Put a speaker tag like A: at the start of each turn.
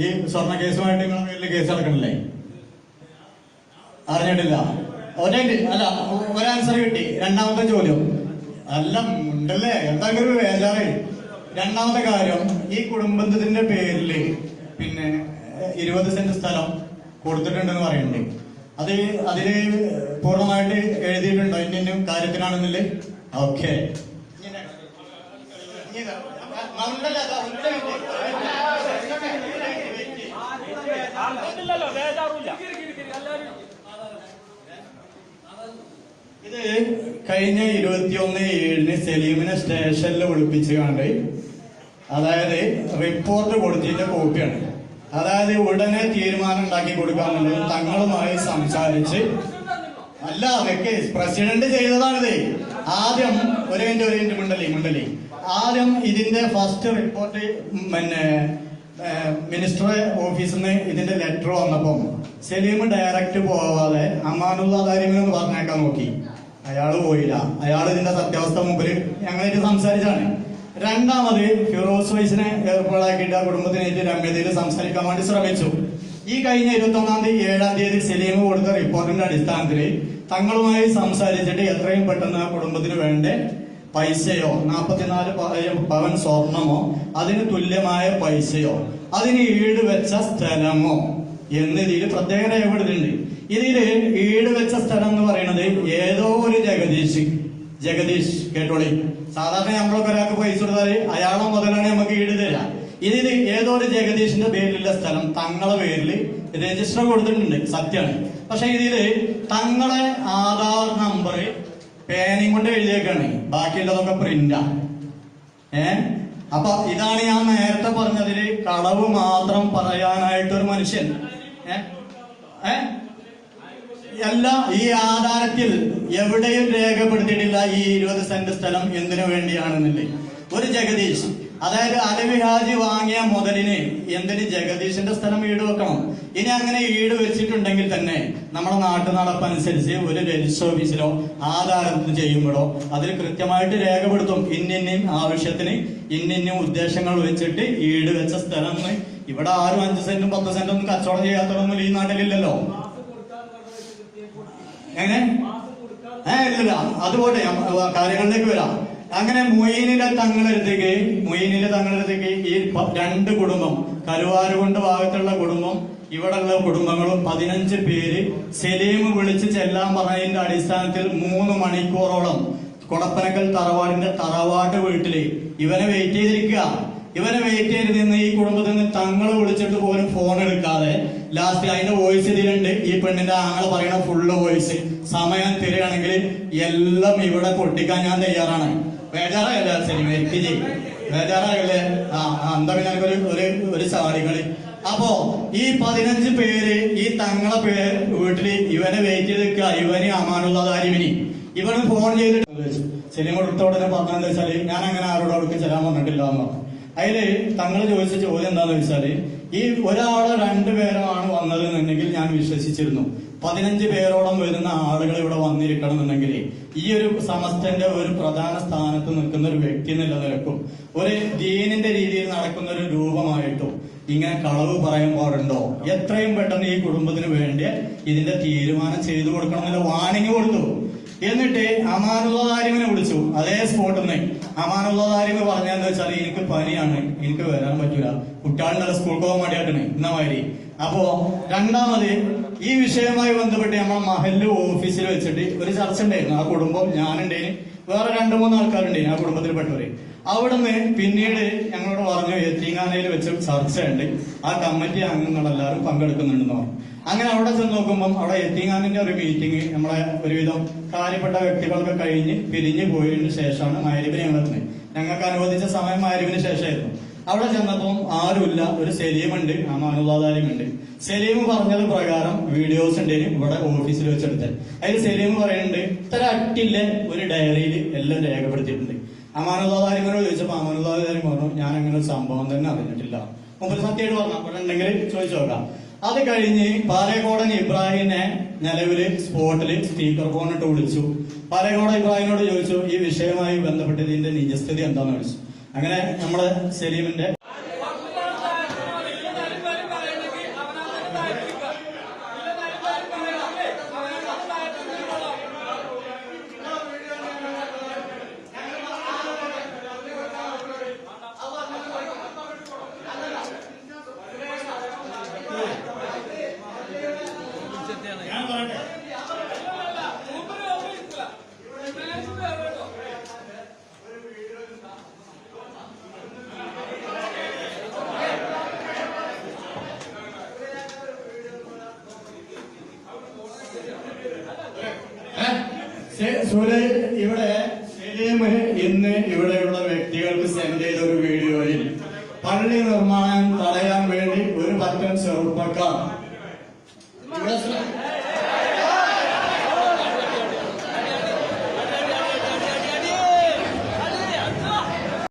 A: ഈ സ്വർണ കേസുമായിട്ട് നിങ്ങൾ വലിയ കേസ് നടക്കണല്ലേ? അറിഞ്ഞിട്ടില്ല. അല്ല അല്ല ഒരാൻസർ കിട്ടി. രണ്ടാമത്തെ ചോദ്യം. അല്ല ഉണ്ടല്ലേ? എന്തൊക്കെ ഒരു രണ്ടാമത്തെ കാര്യം ഈ കുടുംബത്തിന്റെ പേരിൽ പിന്നെ ഇരുപത് സെന്റ് സ്ഥലം കൊടുത്തിട്ടുണ്ടെന്ന് പറയുന്നുണ്ട്. അത് അതിൽ പൂർണമായിട്ട് എഴുതിയിട്ടുണ്ടോ? ഇന്നും കാര്യത്തിനാണെന്നില്ലേ ഓക്കെ. ഇത് കഴിഞ്ഞ ഇരുപത്തിയൊന്ന് ഏഴിന് സലീമിനെ സ്റ്റേഷനിൽ വിളിപ്പിച്ച് കണ്ട് അതായത് റിപ്പോർട്ട് കൊടുത്തതിന്റെ കോപ്പിയാണ് അതായത് ഉടനെ തീരുമാനം ഉണ്ടാക്കി വേണ്ടി തങ്ങളുമായി സംസാരിച്ച് അല്ല അതൊക്കെ പ്രസിഡന്റ് ചെയ്തതാണിത്. ആദ്യം ഒരു മിനിറ്റ് ഒരു മിനിറ്റ് മുണ്ടലി മുണ്ടലി ആദ്യം ഇതിന്റെ ഫസ്റ്റ് റിപ്പോർട്ട് പിന്നെ മിനിസ്റ്റർ ഓഫീസിൽ നിന്ന് ഇതിന്റെ ലെറ്റർ വന്നപ്പം സലീം ഡയറക്റ്റ് പോവാതെ അമാനുള്ള കാര്യമെന്ന് പറഞ്ഞേക്കാൻ നോക്കി. അയാൾ പോയില്ല. അയാൾ ഇതിന്റെ സത്യാവസ്ഥ മുമ്പിൽ ഞങ്ങളായിട്ട് സംസാരിച്ചാണ് രണ്ടാമത് ഫിറോസ് വൈസിനെ ഏർപ്പാടാക്കിയിട്ട് ആ കുടുംബത്തിനായിട്ട് രമ്യതയിൽ സംസാരിക്കാൻ വേണ്ടി ശ്രമിച്ചു. ഈ കഴിഞ്ഞ ഇരുപത്തി ഒന്നാം തീയതി ഏഴാം തീയതി സലീം കൊടുത്ത റിപ്പോർട്ടിന്റെ അടിസ്ഥാനത്തിൽ തങ്ങളുമായി സംസാരിച്ചിട്ട് എത്രയും പെട്ടെന്ന് ആ കുടുംബത്തിന് വേണ്ട പൈസയോ? നാൽപ്പത്തിനാല് പവൻ സ്വർണമോ? അതിന് തുല്യമായ പൈസയോ? അതിന് ഈട് വെച്ച സ്ഥലമോ? എന്ന് ഇതിൽ പ്രത്യേകത രേഖപ്പെടുത്തിയിട്ടുണ്ട് ഇതിൽ ഈട് വെച്ച സ്ഥലം എന്ന് പറയുന്നത് ഏതോ ഒരു ജഗദീഷ് ജഗദീഷ് കേട്ടോളി. സാധാരണ നമ്മളൊക്കെ ഒരാൾക്ക് പൈസ കൊടുത്താൽ അയാളെ മുതലാണ് നമുക്ക് ഈട് തരാം ഇതിൽ ഏതോ ഒരു ജഗദീഷിന്റെ പേരിലുള്ള സ്ഥലം തങ്ങളെ പേരിൽ രജിസ്റ്റർ കൊടുത്തിട്ടുണ്ട്. സത്യമാണ്. പക്ഷെ ഇതിൽ തങ്ങളെ ആധാർ നമ്പർ പേനയും കൊണ്ട് എഴുതിയേക്കാണ്. ബാക്കിയുള്ളതൊക്കെ പ്രിന്റാ ഏ? അപ്പൊ ഇതാണ് ഞാൻ നേരത്തെ പറഞ്ഞതിൽ കളവ് മാത്രം പറയാനായിട്ടൊരു മനുഷ്യൻ. എല്ലാ അല്ല ഈ ആധാരത്തിൽ എവിടെയും രേഖപ്പെടുത്തിയിട്ടില്ല ഈ ഇരുപത് സെന്റ് സ്ഥലം എന്തിനു വേണ്ടിയാണെന്നില്ലേ ഒരു ജഗദീഷ് അതായത് അലവി ഹാജി വാങ്ങിയ മുതലിന് എന്തിന് ജഗദീശന്റെ സ്ഥലം ഈട് വെക്കണം? ഇനി അങ്ങനെ ഈട് വെച്ചിട്ടുണ്ടെങ്കിൽ തന്നെ നമ്മുടെ നാട്ടു നടപ്പനുസരിച്ച് ഒരു രജിസ്റ്റർ ഓഫീസിലോ ആധാരത്തിൽ ചെയ്യുമ്പോഴോ അതിൽ കൃത്യമായിട്ട് രേഖപ്പെടുത്തും. ഇന്നിന്നും ആവശ്യത്തിന് ഇന്നിന്നും ഉദ്ദേശങ്ങൾ വെച്ചിട്ട് ഈട് വെച്ച സ്ഥലം ഇവിടെ ആരും അഞ്ച് സെന്റും പത്ത് സെന്റും ഒന്നും കച്ചവടം ചെയ്യാത്തതൊന്നും ഈ നാട്ടിലില്ലല്ലോ. എങ്ങനെ? ഏ ഇല്ല അതുപോലെ കാര്യങ്ങളിലേക്ക് വരാം. അങ്ങനെ മൊയ്നിലെ തങ്ങളെടുത്തേക്ക് മൊയ്നിലെ തങ്ങളെടുത്തേക്ക് ഈ രണ്ട് കുടുംബം കരുവാരുകൊണ്ട് ഭാഗത്തുള്ള കുടുംബം ഇവിടെയുള്ള കുടുംബങ്ങളും പതിനഞ്ച് പേര്. സലീം വിളിച്ച് ചെല്ലാൻ പറഞ്ഞതിന്റെ അടിസ്ഥാനത്തിൽ മൂന്ന് മണിക്കൂറോളം കൊടപ്പനക്കൽ തറവാടിന്റെ തറവാട്ട് വീട്ടിൽ ഇവനെ വെയിറ്റ് ചെയ്തിരിക്കുക. ഇവനെ വെയിറ്റ് ചെയ്ത് നിന്ന് ഈ കുടുംബത്തിൽ നിന്ന് തങ്ങൾ വിളിച്ചിട്ട് പോലും ഫോൺ എടുക്കാതെ ലാസ്റ്റ് അതിന്റെ വോയിസ് ഇതിലുണ്ട്. ഈ പെണ്ണിന്റെ ആങ്ങളെ പറയണ ഫുള്ള് വോയിസ് സമയം തരികയാണെങ്കിൽ എല്ലാം ഇവിടെ പൊട്ടിക്കാൻ ഞാൻ തയ്യാറാണ്. ബേജാറായല്ലേ ശരി വെയിറ്റ് ചെയ്യും ബേജാറായല്ലേ? ആ എന്താ പിന്നെ ഒരു ഒരു ഒരു അപ്പോ ഈ പതിനഞ്ച് പേര് ഈ തങ്ങളെ പേര് വീട്ടിൽ ഇവനെ വെയിറ്റ് ചെയ്ത് നിൽക്കുക. ഇവന് അമാനുള്ള കാര്യമിനി. ഇവന് ഫോൺ ചെയ്തിട്ട് സിനിമ എടുത്തോടനെ പറഞ്ഞതെന്ന് വെച്ചാൽ ഞാൻ അങ്ങനെ ആരോടും അവർക്ക് ചെല്ലാൻ പറഞ്ഞിട്ടില്ല എന്ന് പറഞ്ഞു. അതിൽ തങ്ങൾ ചോദിച്ച ചോദ്യം എന്താന്ന് വെച്ചാൽ ഈ ഒരാളോ രണ്ട് ആണ് വന്നത് എന്നുണ്ടെങ്കിൽ ഞാൻ വിശ്വസിച്ചിരുന്നു. പതിനഞ്ച് പേരോളം വരുന്ന ആളുകൾ ഇവിടെ വന്നിരിക്കണം എന്നുണ്ടെങ്കിൽ ഈ ഒരു സമസ്തന്റെ ഒരു പ്രധാന സ്ഥാനത്ത് നിൽക്കുന്ന ഒരു വ്യക്തി നിലനിൽക്കും ഒരു ദീനിന്റെ രീതിയിൽ നടക്കുന്ന ഒരു രൂപമായിട്ടും ഇങ്ങനെ കളവ് പറയാൻ എത്രയും പെട്ടെന്ന് ഈ കുടുംബത്തിന് വേണ്ടി ഇതിന്റെ തീരുമാനം ചെയ്തു കൊടുക്കണം എന്നുള്ള വാണിംഗ് കൊടുത്തു. എന്നിട്ട് അമാനുള്ള താരിമിനെ വിളിച്ചു. അതേ സ്പോട്ട് നിന്ന് കാര്യങ്ങൾ പറഞ്ഞാന്ന് വെച്ചാൽ എനിക്ക് പനിയാണ്. എനിക്ക് വരാൻ പറ്റൂല. കുട്ടികളുടെ സ്കൂൾ പോകാൻ വേണ്ടിയാട്ടാണ് ഇന്ന മാതിരി അപ്പോ രണ്ടാമത് ഈ വിഷയവുമായി ബന്ധപ്പെട്ട് നമ്മൾ മഹല്ല് ഓഫീസിൽ വെച്ചിട്ട് ഒരു ചർച്ച ഉണ്ടായിരുന്നു. ആ കുടുംബം ഞാനുണ്ടേന് വേറെ രണ്ടു മൂന്ന് ആൾക്കാരുണ്ടേന് ആ കുടുംബത്തിൽപ്പെട്ടവര്. അവിടുന്ന് പിന്നീട് ഞങ്ങളോട് പറഞ്ഞു എത്തിങ്ങാനയിൽ വെച്ച് ചർച്ചയുണ്ട്. ആ കമ്മിറ്റി അംഗങ്ങൾ എല്ലാവരും പങ്കെടുക്കുന്നുണ്ടെന്ന് പറഞ്ഞു. അങ്ങനെ അവിടെ ചെന്ന് നോക്കുമ്പോൾ അവിടെ എത്തിങ്ങാനിന്റെ ഒരു മീറ്റിംഗ് നമ്മളെ ഒരുവിധം കാര്യപ്പെട്ട വ്യക്തികളൊക്കെ കഴിഞ്ഞ് പിരിഞ്ഞു പോയതിനു ശേഷമാണ് മാരിബിനെ ഞങ്ങൾ ഞങ്ങൾക്ക് അനുവദിച്ച സമയം മാരിബിന് ശേഷമായിരുന്നു. അവിടെ ചെന്നപ്പം ആരുമില്ല ഒരു സലീമുണ്ട് ഉണ്ട് സലീം പറഞ്ഞത് പ്രകാരം വീഡിയോസ് ഉണ്ട് ഇവിടെ ഓഫീസിൽ വെച്ചെടുത്ത് അതിൽ സലീം പറയുന്നുണ്ട് ഇത്ര അട്ടില്ല ഒരു ഡയറിയിൽ എല്ലാം രേഖപ്പെടുത്തിയിട്ടുണ്ട്. അമാനുള്ളാതാരിമനോട് ചോദിച്ചപ്പോ അമാനുള്ളാതാരി പറഞ്ഞു ഞാൻ അങ്ങനെ ഒരു സംഭവം തന്നെ അറിഞ്ഞിട്ടില്ല. മുമ്പ് സത്യമായിട്ട് പറഞ്ഞു അവിടെ ഉണ്ടെങ്കിൽ ചോദിച്ചു നോക്കാം. അത് കഴിഞ്ഞ് പാലക്കോടൻ ഇബ്രാഹിമിനെ നിലവിൽ സ്പോട്ടിൽ സ്പീക്കർ ഫോണിട്ട് വിളിച്ചു. പാലക്കോടൻ ഇബ്രാഹിമിനോട് ചോദിച്ചു ഈ വിഷയവുമായി ബന്ധപ്പെട്ട് ഇതിന്റെ നിജസ്ഥിതി എന്താണെന്ന് ചോദിച്ചു. അങ്ങനെ നമ്മൾ സലീമിന്റെ ഇവിടെ സലീമന് ഇന്ന് ഇവിടെയുള്ള വ്യക്തികൾക്ക് സെൻഡ് ചെയ്ത ഒരു വീഡിയോയിൽ പള്ളി നിർമ്മാണം തടയാൻ വേണ്ടി ഒരു പറ്റം ചെറുപ്പക്കാർ.